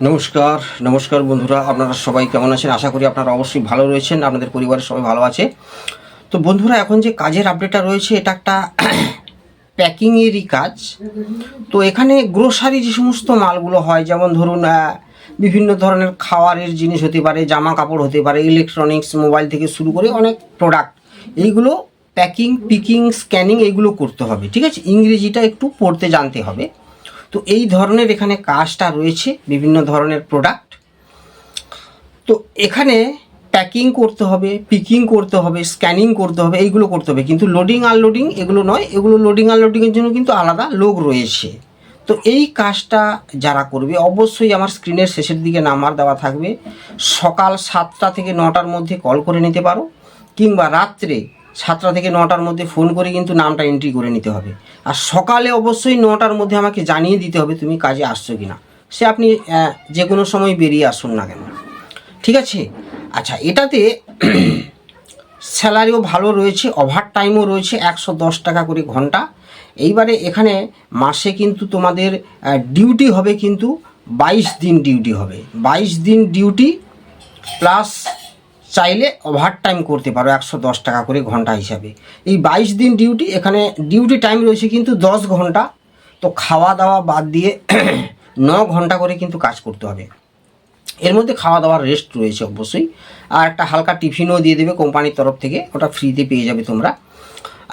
নমস্কার নমস্কার বন্ধুরা, আপনারা সবাই কেমন আছেন? আশা করি আপনারা অবশ্যই ভালো রয়েছেন, আপনাদের পরিবারের সবাই ভালো আছে। তো বন্ধুরা, এখন যে কাজের আপডেটটা রয়েছে, এটা একটা প্যাকিংয়েরই কাজ। তো এখানে গ্রোসারি যে সমস্ত মালগুলো হয়, যেমন ধরুন বিভিন্ন ধরনের খাওয়ারের জিনিস হতে পারে জামা কাপড় হতে পারে ইলেকট্রনিক্স মোবাইল থেকে শুরু করে অনেক প্রোডাক্ট এইগুলো প্যাকিং পিকিং স্ক্যানিং এইগুলো করতে হবে, ঠিক আছে? ইংরেজিটা একটু পড়তে জানতে হবে। তো এই ধরনের এখানে কাজটা রয়েছে, বিভিন্ন ধরনের প্রোডাক্ট তো এখানে প্যাকিং করতে হবে পিকিং করতে হবে স্ক্যানিং করতে হবে, এইগুলো করতে হবে। কিন্তু লোডিং আনলোডিং এগুলো নয়, এগুলো লোডিং আনলোডিংয়ের জন্য কিন্তু আলাদা লোক রয়েছে। তো এই কাজটা যারা করবে, অবশ্যই আমার স্ক্রিনের শেষের দিকে নাম্বার দেওয়া থাকবে। সকাল সাতটা থেকে নটার মধ্যে কল করে নিতে পারো, কিংবা রাত্রে সাতটা থেকে নটার মধ্যে ফোন করে কিন্তু নামটা এন্ট্রি করে নিতে হবে। আর সকালে অবশ্যই নটার মধ্যে আমাকে জানিয়ে দিতে হবে তুমি কাজে আসছো কি না সে আপনি যে কোনো সময় বেরিয়ে আসুন না কেন। ঠিক আছে? আচ্ছা এটাতে স্যালারিও ভালো রয়েছে ওভার টাইমও রয়েছে একশো দশ টাকা করে ঘণ্টা। এইবারে এখানে মাসে কিন্তু তোমাদের ডিউটি হবে কিন্তু বাইশ দিন ডিউটি হবে। বাইশ দিন ডিউটি প্লাস চাইলে ওভার টাইম করতে পারো, একশো দশ টাকা করে ঘণ্টা হিসাবে। এই বাইশ দিন ডিউটি এখানে ডিউটি টাইম রয়েছে কিন্তু দশ ঘণ্টা। তো খাওয়া দাওয়া বাদ দিয়ে ন ঘণ্টা করে কিন্তু কাজ করতে হবে। এর মধ্যে খাওয়া দাওয়ার রেস্ট রয়েছে অবশ্যই। আর একটা হালকা টিফিনও দিয়ে দেবে কোম্পানির তরফ থেকে, ওটা ফ্রিতে পেয়ে যাবে তোমরা।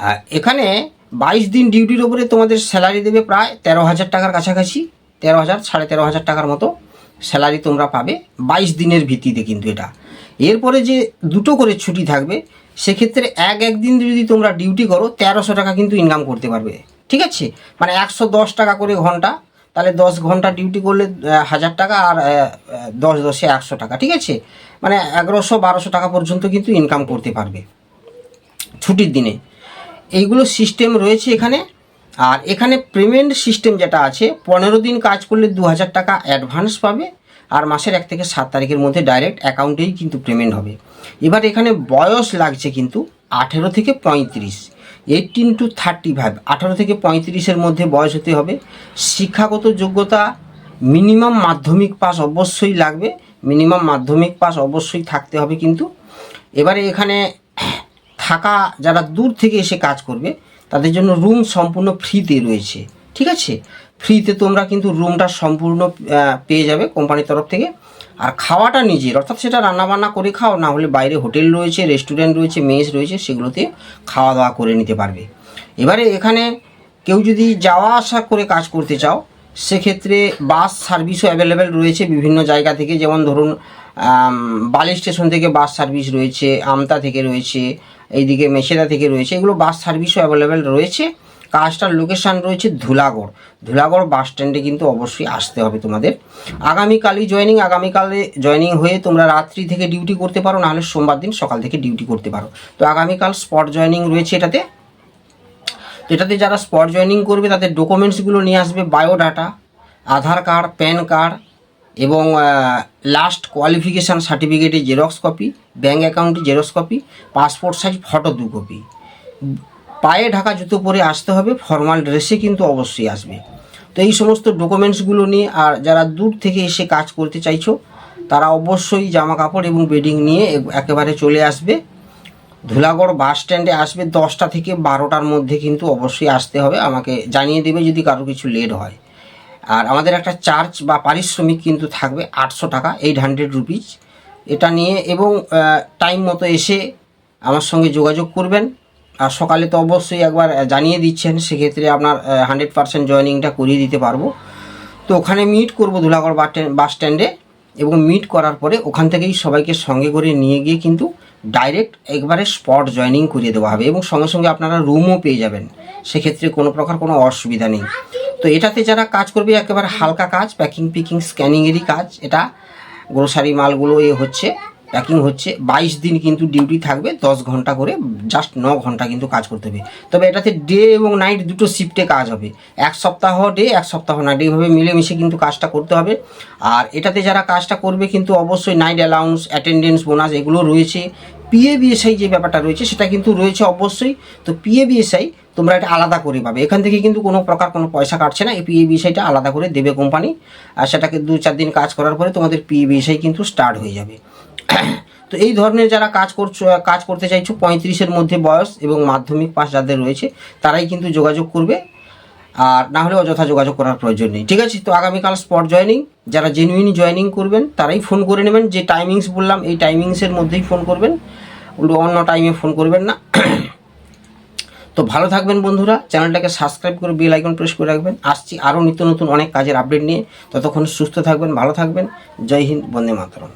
আর এখানে বাইশ দিন ডিউটির ওপরে তোমাদের স্যালারি দেবে প্রায় তেরো হাজার টাকার কাছাকাছি, তেরো হাজার, সাড়ে তেরো হাজার টাকার মতো স্যালারি তোমরা পাবে। বাইশ দিনের ভিত্তিতে কিন্তু এটা। এরপরে যে দুটো করে ছুটি থাকবে, সেক্ষেত্রে এক একদিন যদি তোমরা ডিউটি করো, তেরোশো টাকা কিন্তু ইনকাম করতে পারবে। ঠিক আছে? মানে একশো দশ টাকা করে ঘণ্টা, তাহলে দশ ঘণ্টা ডিউটি করলে হাজার টাকা আর দশ দশে একশো টাকা। ঠিক আছে? মানে এগারোশো বারোশো টাকা পর্যন্ত কিন্তু ইনকাম করতে পারবে ছুটির দিনে। এইগুলো সিস্টেম রয়েছে এখানে। আর এখানে পেমেন্ট সিস্টেম যেটা আছে, পনেরো দিন কাজ করলে দু হাজার টাকা অ্যাডভান্স পাবে। আর মাসের এক থেকে সাত তারিখের মধ্যে ডাইরেক্ট অ্যাকাউন্টেই কিন্তু পেমেন্ট হবে। এবার এখানে বয়স লাগছে কিন্তু আঠেরো থেকে পঁয়ত্রিশ। এইটিন টু থার্টি ফাইভ আঠারো থেকে পঁয়ত্রিশের মধ্যে বয়স হতে হবে। শিক্ষাগত যোগ্যতা মিনিমাম মাধ্যমিক পাস অবশ্যই লাগবে। মিনিমাম মাধ্যমিক পাস অবশ্যই থাকতে হবে কিন্তু। এবারে এখানে থাকা, যারা দূর থেকে এসে কাজ করবে, তাদের জন্য রুম সম্পূর্ণ ফ্রিতে রয়েছে। ঠিক আছে? ফ্রিতে তোমরা কিন্তু রুমটা সম্পূর্ণ পেয়ে যাবে কোম্পানির তরফ থেকে। আর খাওয়াটা নিজের, অর্থাৎ সেটা রান্নাবান্না করে খাও, না হলে বাইরে হোটেল রয়েছে, রেস্টুরেন্ট রয়েছে, মেস রয়েছে, সেগুলোতে খাওয়া দাওয়া করে নিতে পারবে। এবারে এখানে কেউ যদি যাওয়া আসা করে কাজ করতে চাও, সেক্ষেত্রে বাস সার্ভিসও অ্যাভেলেবেল রয়েছে বিভিন্ন জায়গা থেকে। যেমন ধরুন বালি স্টেশন থেকে বাস সার্ভিস রয়েছে, আমতা থেকে রয়েছে, এইদিকে মেছেদা থেকে রয়েছে, এগুলো বাস সার্ভিসও অ্যাভেলেবেল রয়েছে। কাজটার লোকেশান রয়েছে ধুলাগড়। ধুলাগড় বাস স্ট্যান্ডে কিন্তু অবশ্যই আসতে হবে তোমাদের। আগামীকালই জয়েনিং আগামীকালে জয়েনিং হয়ে তোমরা রাত্রি থেকে ডিউটি করতে পারো, নাহলে সোমবার দিন সকাল থেকে ডিউটি করতে পারো। তো আগামীকাল স্পট জয়েনিং রয়েছে এটাতে। এটাতে যারা স্পট জয়েনিং করবে, তাদের ডকুমেন্টসগুলো নিয়ে আসবে biodata Aadhaar card PAN card এবং লাস্ট কোয়ালিফিকেশান সার্টিফিকেটের জেরক্স কপি ব্যাঙ্ক অ্যাকাউন্টের xerox copy passport size photo দু কপি পায়ে ঢাকা জুতো পরে আসতে হবে ফর্মাল ড্রেসে কিন্তু অবশ্যই আসবে। তো এই সমস্ত ডকুমেন্টসগুলো নিয়ে আর যারা দূর থেকে এসে কাজ করতে চাইছো, তারা অবশ্যই জামা কাপড় এবং বেডিং নিয়ে একেবারে চলে আসবে। ধুলাগড় বাস স্ট্যান্ডে আসবে দশটা থেকে বারোটার মধ্যে কিন্তু অবশ্যই আসতে হবে। আমাকে জানিয়ে দেবে যদি কারও কিছু লেট হয়। আর আমাদের একটা চার্জ বা পারিশ্রমিক কিন্তু থাকবে আটশো টাকা এইট হান্ড্রেড রুপিজ এটা নিয়ে এবং টাইম মতো এসে আমার সঙ্গে যোগাযোগ করবেন। আর সকালে তো অবশ্যই একবার জানিয়ে দিচ্ছেন, সেক্ষেত্রে আপনার হান্ড্রেড পার্সেন্ট জয়েনিংটা করিয়ে দিতে পারব। তো ওখানে মিট করব ধুলাগড় বাস স্ট্যান্ড- বাস স্ট্যান্ডে এবং মিট করার পরে ওখান থেকেই সবাইকে সঙ্গে করে নিয়ে গিয়ে কিন্তু ডাইরেক্ট একবারে স্পট জয়েনিং করিয়ে দেওয়া হবে এবং সঙ্গে সঙ্গে আপনারা রুমও পেয়ে যাবেন। সেক্ষেত্রে কোনো প্রকার কোনো অসুবিধা নেই। তো এটাতে যারা কাজ করবে, একেবারে হালকা কাজ প্যাকিং পিকিং স্ক্যানিংয়েরই কাজ। এটা গ্রোসারি মালগুলো এ হচ্ছে। প্যাকিং হচ্ছে। বাইশ দিন কিন্তু ডিউটি থাকবে, দশ ঘণ্টা করে জাস্ট ন ঘণ্টা কিন্তু কাজ করতে হবে। তবে এটাতে ডে এবং নাইট দুটো শিফটে কাজ হবে। এক সপ্তাহ ডে এক সপ্তাহ নাইট এইভাবে মিলেমিশে কিন্তু কাজটা করতে হবে। আর এটাতে যারা কাজটা করবে কিন্তু অবশ্যই নাইট অ্যালাউন্স অ্যাটেন্ডেন্স বোনাস এগুলো রয়েছে। পিএ বিএসআই যে ব্যাপারটা রয়েছে, সেটা কিন্তু রয়েছে অবশ্যই। তো পিএ বিএসআই তোমরা এটা আলাদা করে পাবে। এখান থেকে কিন্তু কোনো প্রকার কোনো পয়সা কাটছে না। এই পিএ বিষয়টা আলাদা করে দেবে কোম্পানি আর সেটাকে দু চার দিন কাজ করার পরে তোমাদের পিএ কিন্তু স্টার্ট হয়ে যাবে। তো এই ধরনের যারা কাজ করছ, কাজ করতে চাইছো, পঁয়ত্রিশের মধ্যে বয়স এবং মাধ্যমিক পাস যাদের রয়েছে, তারাই কিন্তু যোগাযোগ করবে। আর না হলে অযথা যোগাযোগ করার প্রয়োজন নেই। ঠিক আছে, তো আগামীকাল স্পট জয়েনিং যারা জেনুইন জয়েনিং করবেন, তারাই ফোন করে নেবেন। যে টাইমিংস বললাম, এই টাইমিংসের মধ্যেই ফোন করবেন। অন্য টাইমে ফোন করবেন না। তো ভালো থাকবেন বন্ধুরা। চ্যানেলটাকে সাবস্ক্রাইব করে বেল আইকন প্রেস করে রাখবেন। আসছি আরও নিত্য নতুন অনেক কাজের আপডেট নিয়ে। ততক্ষণ সুস্থ থাকবেন, ভালো থাকবেন। জয় হিন্দ, বন্দে মাতরম।